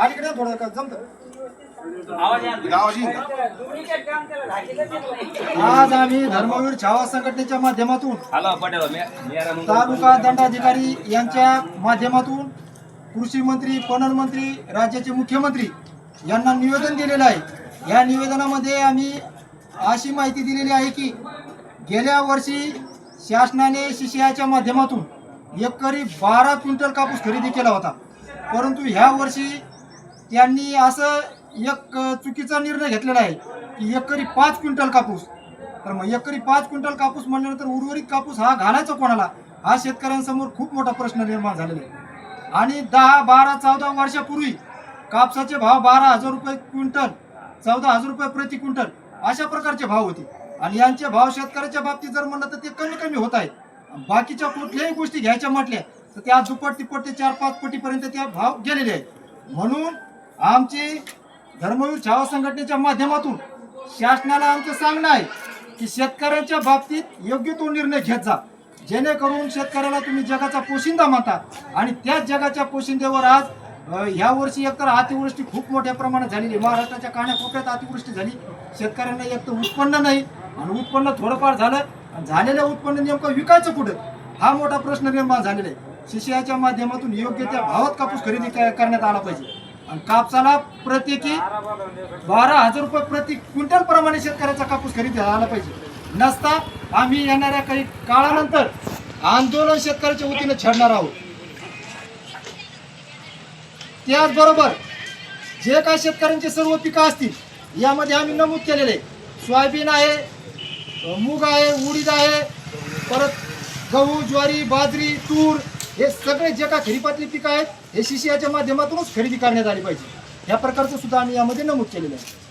अलीकडे थोडं का जमत? आज आम्ही धर्मवीर छावा संघटनेच्या माध्यमातून तालुका दंडाधिकारी यांच्या माध्यमातून कृषी मंत्री पणन मंत्री राज्याचे मुख्यमंत्री यांना निवेदन दिलेलं आहे. या निवेदनामध्ये आम्ही अशी माहिती दिलेली आहे की गेल्या वर्षी शासनाने शिशियाच्या माध्यमातून एकरी बारा क्विंटल कापूस खरेदी केला होता. परंतु ह्या वर्षी त्यांनी असं एक चुकीचा निर्णय घेतलेला आहे की एकरी पाच क्विंटल कापूस. तर मग एकरी पाच क्विंटल कापूस म्हणल्यानंतर उर्वरित कापूस हा घालायचा कोणाला? हा शेतकऱ्यांसमोर खूप मोठा प्रश्न निर्माण झालेला आहे. आणि दहा बारा चौदा वर्षापूर्वी कापसाचे भाव बारा हजार रुपये क्विंटल चौदा हजार रुपये प्रति क्विंटल अशा प्रकारचे भाव होते. आणि यांचे भाव शेतकऱ्याच्या बाबतीत जर म्हणलं तर ते कमी कमी होत आहेत. बाकीच्या कुठल्याही गोष्टी घ्यायच्या म्हटल्या तर त्या दुप्पट तिप्पट ते चार पाच पटीपर्यंत त्या भाव गेलेले आहेत. म्हणून आमची धर्मवीर छावा संघटनेच्या माध्यमातून शासनाला आमचं सांगणं आहे की शेतकऱ्यांच्या बाबतीत योग्य तो निर्णय घेत जा. जेणेकरून शेतकऱ्याला तुम्ही जगाचा पोशिंदा म्हणता आणि त्याच जगाच्या पोशिंदेवर आज ह्या वर्षी एकतर अतिवृष्टी खूप मोठ्या प्रमाणात झालेली महाराष्ट्राच्या कानाकोपऱ्यात अतिवृष्टी झाली. शेतकऱ्यांना एक तर उत्पन्न नाही आणि उत्पन्न थोडंफार झालं. आणि झालेलं उत्पन्न नेमकं विकायचं कुठं? हा मोठा प्रश्न निर्माण झालेला आहे. शिशियाच्या माध्यमातून योग्य त्या भावात कापूस खरेदी करण्यात आला पाहिजे. आणि कापसाला प्रत्येकी बारा हजार रुपये प्रति क्विंटल प्रमाणे शेतकऱ्याचा कापूस खरेदी आला पाहिजे. नसता आम्ही येणाऱ्या काही काळानंतर आंदोलन शेतकऱ्याच्या वतीनं छेडणार आहोत. त्याचबरोबर जे काय शेतकऱ्यांचे सर्व पिकं असतील यामध्ये आम्ही नमूद केलेले सोयाबीन आहे मूग आहे उडीद आहे परत गहू ज्वारी बाजरी तूर हे सगळे जे काय खरीपातली पिकं आहेत हे शिशियाच्या माध्यमातूनच खरेदी करण्यात आली पाहिजे. या प्रकारचं सुद्धा आम्ही यामध्ये नमूद केलेलं आहे.